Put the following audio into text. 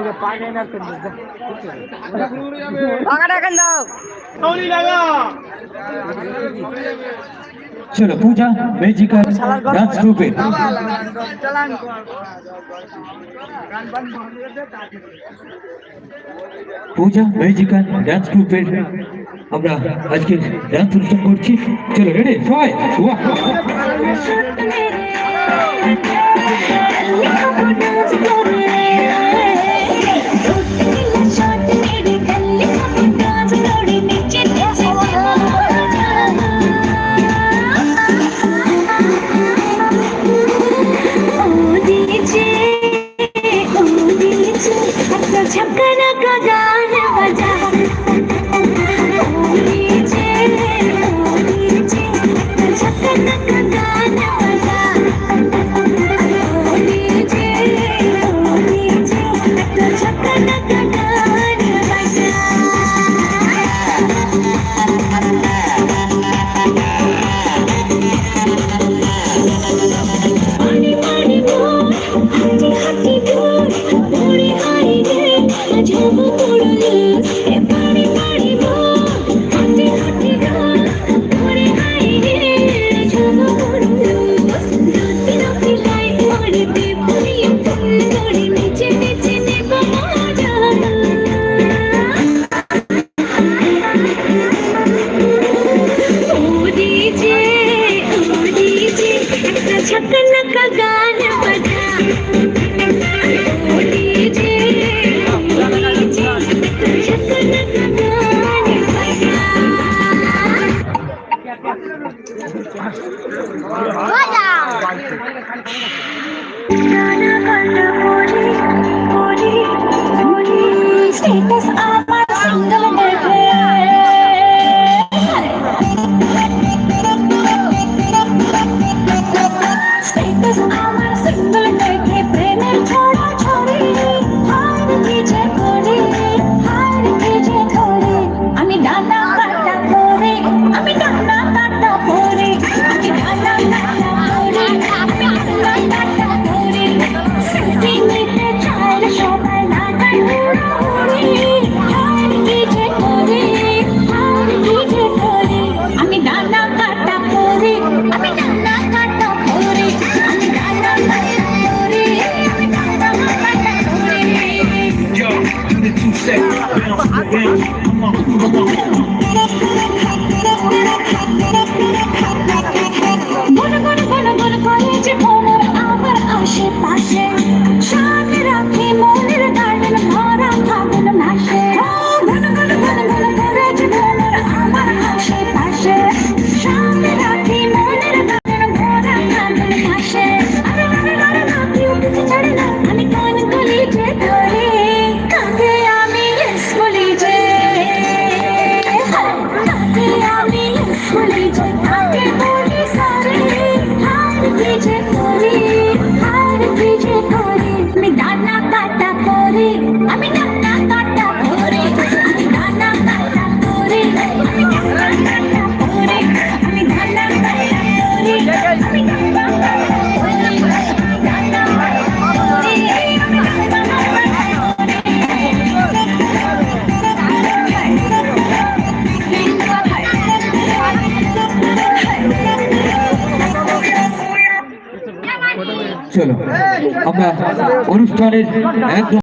এ পাখানে না বন্ধুরা ওটা ঘুরে যাবে ভাঙাটা কেন দাও দৌলি লাগা চলো পূজা ম্যাজিকাল ডান্স গ্রুপে আমরা আজকে নাচ উপভোগ করছি চলো রেডি ফাইভ বাহ छपन का गाना बजा Gana, gana, body, body, body, stay this Come on, come on. 啊！চলো আমরা অনুষ্ঠানের একদম